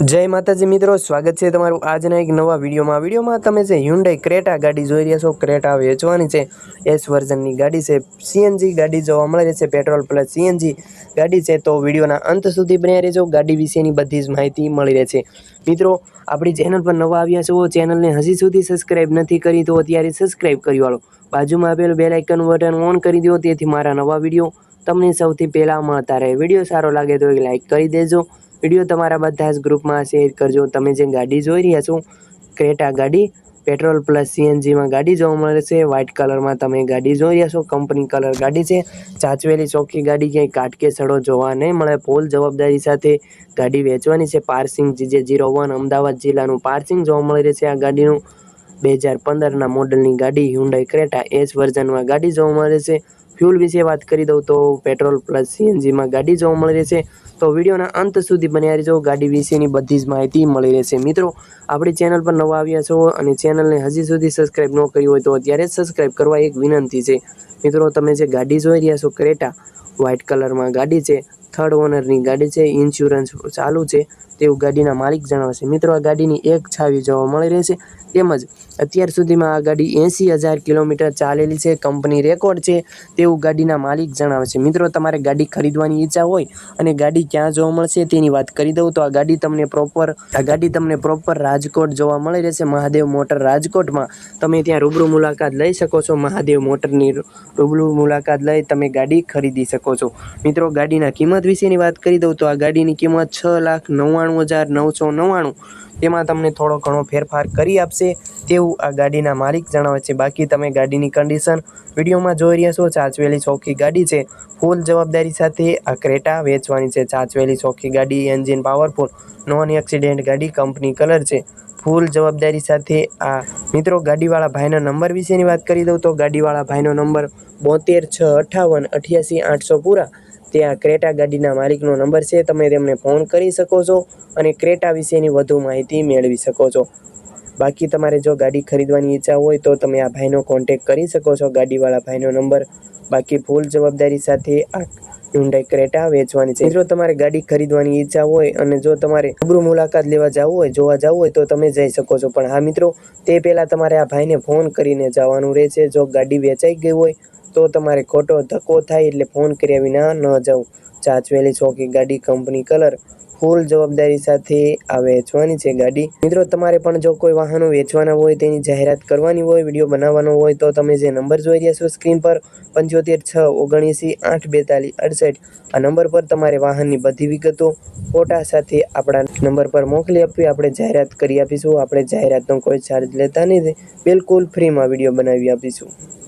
જય માતાજી મિત્રો, સ્વાગત છે તમારું આજના એક નવા વિડીયોમાં. વિડીયોમાં તમે જે હ્યુન્ડાઈ ક્રેટા ગાડી જોઈ રહ્યા છો ક્રેટા વેચવાની છે. એસ વર્ઝનની ગાડી છે સીએનજી ગાડી જોવા મળે છે પેટ્રોલ પ્લસ સીએનજી ગાડી છે. તો વિડીયોના અંત સુધી બન્યા રહેજો, ગાડી વિશેની બધી જ માહિતી મળી રહે છે. મિત્રો, આપણી ચેનલ પર નવા આવ્યા છો, ચેનલને હજી સુધી સબસ્ક્રાઇબ નથી કરી, તો અત્યારે સબસ્ક્રાઇબ કરી વાળો. બાજુમાં આપેલું બેલ આઇકન બટન ઓન કરી દો, તેથી મારા નવા વીડિયો તમને સૌથી પહેલાં મળતા રહે વીડિયો સારો લાગે તો એક લાઇક કરી દેજો. વીડિયો તમારા બધા જ ગ્રુપમાં શેર કરજો. તમે જે ગાડી જોઈ રહ્યા છો ક્રેટા ગાડી પેટ્રોલ પ્લસ સીએનજીમાં ગાડી જોવા મળે છે. વ્હાઇટ કલરમાં તમે ગાડી જોઈ રહ્યા છો. કંપની કલર ગાડી છે. ચાચવેલી ચોખ્ખી ગાડી ક્યાંય કાટકે સડો જોવા નહીં મળે. ફૂલ જવાબદારી સાથે ગાડી વેચવાની છે. Passing GJ zero one Ahmedabad જિલ્લાનું પાર્સિંગ જોવા મળી રહે છે આ ગાડીનું. બે હજાર પંદરના મોડલની ગાડી હ્યુન્ડાઈ ક્રેટા એસ વર્ઝનમાં ગાડી જોવા મળે છે. ફ્યુલ વિશે વાત કરી દઉં તો પેટ્રોલ પ્લસ સીએનજીમાં ગાડી જોવા મળી રહેશે તો વિડીયોના અંત સુધી બન્યા રહેજો. ગાડી વિશેની બધી જ માહિતી મળી રહેશે. મિત્રો, આપણી ચેનલ પર નવા આવ્યા છો અને ચેનલને હજી સુધી સબસ્ક્રાઈબ ન કરી હોય તો અત્યારે સબસ્ક્રાઈબ કરવા એક વિનંતી છે. મિત્રો, તમે જે ગાડી જોઈ રહ્યા છો, ક્રેટા વ્હાઇટ કલરમાં ગાડી છે થર્ડ ઓનરની ગાડી છે ઇન્સ્યોરન્સ ચાલુ છે. તેવું ગાડીના માલિક જણાવશે મિત્રો, આ ગાડીની એક છાવી જોવા મળી રહેશે તેમજ અત્યાર સુધીમાં આ ગાડી એંસી હજાર કિલોમીટર ચાલેલી છે. કંપની રેકોર્ડ છે. તેવું ગાડીના માલિક જણાવે છે. મિત્રો, તમારે ગાડી ખરીદવાની ઈચ્છા હોય અને ગાડી ક્યાં જોવા મળશે તેની વાત કરી દઉં તો આ ગાડી તમને પ્રોપર આ ગાડી તમને પ્રોપર રાજકોટ જોવા મળી રહેશે. મહાદેવ મોટર રાજકોટમાં તમે ત્યાં રૂબરૂ મુલાકાત લઈ શકો છો. મહાદેવ મોટરની રૂબરૂ મુલાકાત લઈ તમે ગાડી ખરીદી શકો છો. મિત્રો, ગાડીના કિંમત વિશેની વાત કરી દઉં તો આ ગાડીની કિંમત છ લાખ નવ્વાણું હજાર નવસો નવ્વાણું. તેમાં તમને થોડો ઘણો ફેરફાર કરી આપશે તેવું આ ગાડીના માલિક જણાવે છે. બાકી તમે ગાડીની કન્ડિશન વિડીયોમાં જોઈ રહ્યા છો. ચાચવેલી ચોખ્ખી ગાડી છે. ફૂલ જવાબદારી સાથે આ ક્રેટા વેચવાની છે. ચાચવેલી ચોખ્ખી ગાડી એન્જિન પાવરફુલ નોન એક્સિડેન્ટ ગાડી કંપની કલર છે. ફૂલ જવાબદારી સાથે આ મિત્રો ગાડીવાળા ભાઈના નંબર વિશેની વાત કરી દઉં તો ગાડીવાળા ભાઈનો નંબર બોતેર છ અઠ્ઠાવન અઠ્યાસી આઠસો પૂરા. તે આ ક્રેટા ગાડીના માલિકનો નંબર છે, તમે તેમને ફોન કરી શકો છો અને ક્રેટા વિશેની વધુ માહિતી મેળવી શકો છો. બાકી તમારે જો ગાડી ખરીદવાની ઈચ્છા હોય તો તમે આ ભાઈનો કોન્ટેક કરી શકો છો, ગાડીવાળા ભાઈનો નંબર. બાકી ફૂલ જવાબદારી સાથે આ હ્યુન્ડાઈ ક્રેટા વેચવાની છે. મિત્રો તમારે ગાડી ખરીદવાની ઈચ્છા હોય અને જો તમારે રૂબરૂ મુલાકાત લેવા જવું હોય, જોવા જવું હોય, તો તમે જઈ શકો છો. પણ હા મિત્રો, તે પહેલાં તમારે આ ભાઈને ફોન કરીને જવાનું રહેશે. જો ગાડી વેચાઈ ગઈ હોય, તો તમારે ખોટો ધક્કો થાય એટલે ફોન કર્યા વિના ન જવું. ચાચવેલી ચોકી ગાડી કંપની કલર ફૂલ જવાબદારી સાથે આ વેચવાની છે ગાડી. મિત્રો, તમારે પણ જો કોઈ વાહનો વેચવાના હોય, તેની જાહેરાત કરવાની હોય, વીડિયો બનાવવાનો હોય, તો તમે જે નંબર જોઈ રહ્યા છો સ્ક્રીન પર, પંચોતેર છ ઓગણએંસી આઠ બેતાલીસ અડસઠ, આ નંબર પર તમારે વાહનની બધી વિગતો, ફોટા સાથે આપણા નંબર પર મોકલી આપવી, આપણે જાહેરાત કરી આપીશું. આપણે જાહેરાતનો કોઈ ચાર્જ લેતા નથી બિલકુલ ફ્રીમાં વીડિયો બનાવી આપીશું.